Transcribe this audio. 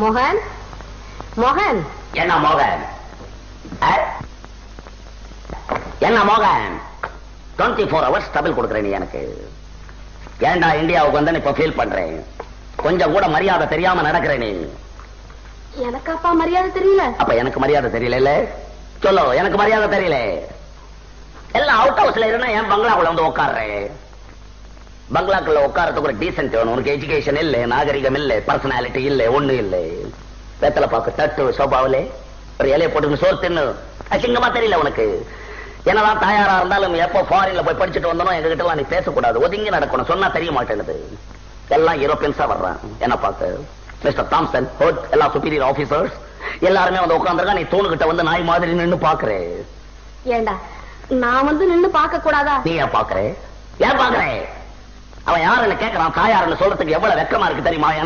மோகன்? மோகன்? என்ன மோகன்? என்ன மோகன்? டுவெண்ட்டி ஃபோர் ஹவர்ஸ் டபுள் கொடுக்குறேன் நீ எனக்கு. ஏன்டா இந்தியாவுக்கு வந்து இப்ப ஃபீல் பண்றேன்? கொஞ்சம் கூட மரியாதை தெரியாம நடக்கிற நீ. எனக்கு அப்பா மரியாதை தெரியல. அப்ப எனக்கு மரியாதை தெரியல சொல்லு எனக்கு மரியாதை தெரியல. எல்லாம் அவுட் ஹவுஸ்ல இருந்தா என் பங்களாக்குள்ள வந்து உட்கார்றேன் பங்களாக்குள்ள உட்காரத்துக்கு ஒரு டீசென்ட் வேணும். உனக்கு எஜுகேஷன் இல்ல நாகரிகம் இல்ல பர்சனாலிட்டி இல்ல ஒண்ணு இல்ல. வெத்தலை பாக்கு தட்டு சோபாவிலே ஒரு இலைய போட்டு சோறு தின்னு. அசிங்கமா தெரியல உனக்கு. என்னதான் தாயாரா இருந்தாலும் எப்போ ஃபாரின்ல போய் படிச்சுட்டு வந்தனோ எங்க கிட்ட நீ பேசக்கூடாது. ஒதுங்கி நடக்கணும். சொன்னா தெரிய மாட்டேனுது எல்லாம் யூரோப்பியன்ஸா வர்றான். என்ன பார்த்து மிஸ்டர் தாம்சன் ஹோட் எல்லா சுப்பீரியர் ஆபீசர்ஸ் எல்லாருமே வந்து உட்காந்துருக்கா நீ தூணுகிட்ட வந்து நாய் மாதிரி நின்னு பாக்குறே. ஏண்டா நான் வந்து நின்னு பார்க்க கூடாதா நீ ஏன் பாக்குறே ஏன் பாக்குறே அவன் யாருன்னு கேட்கறான் தாயாருன்னு சொல்றதுக்கு எவ்வளவு வெக்கமா இருக்கு தெரியுமா?